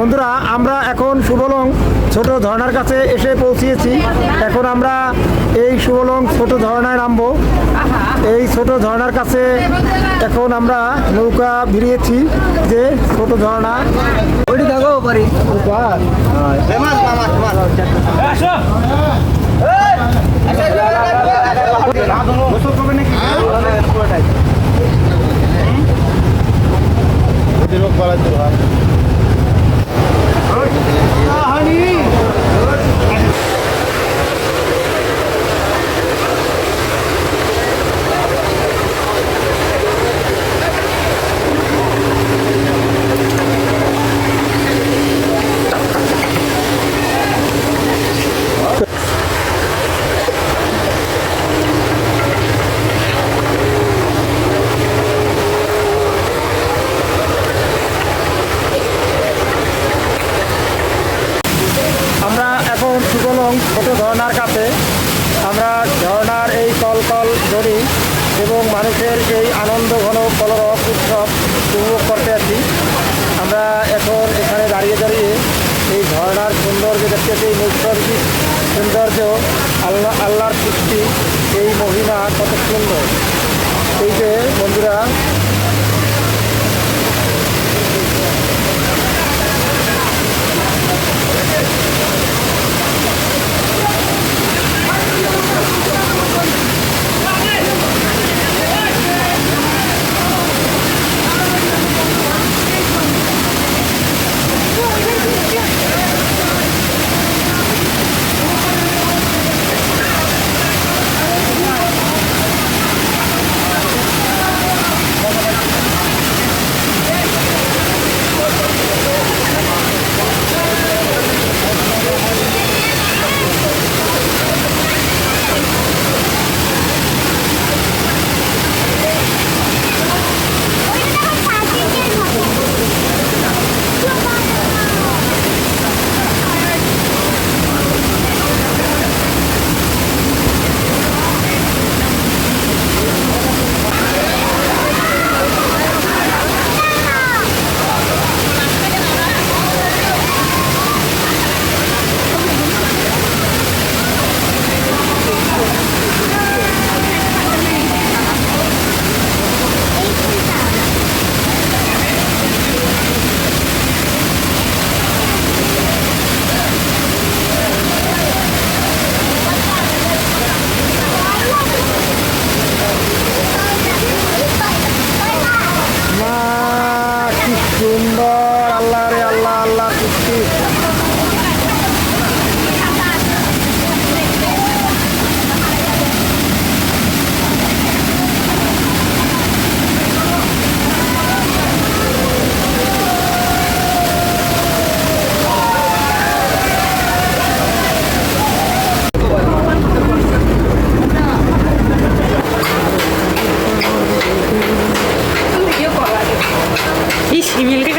বন্ধুরা আমরা এখন সুবলং ছোট ঝর্ণার কাছে এসে পৌঁছিয়েছি। এখন আমরা এই সুবলং ছোট ঝর্ণায় নামবো। এই ছোট ঝর্ণার কাছে এখন আমরা নৌকা ভিড়িয়েছি যে ছোট ঝর্ণা। ওইটি থাকো পারি আমরা এখন ঝর্ণার কাছে আমরা ঝর্ণার এই কলকল ধরি এবং মানুষের এই আনন্দ ঘন কলরব উৎসব উপভোগ করতে আছি আমরা এখন এখানে দাঁড়িয়ে দাঁড়িয়ে এই ঝর্ণার সৌন্দর্য দেখতেছি নৈসর্গিক সৌন্দর্য আল্লাহ আল্লাহর সৃষ্টি, এই মহিমা কত সুন্দর। এই যে বন্ধুরা civil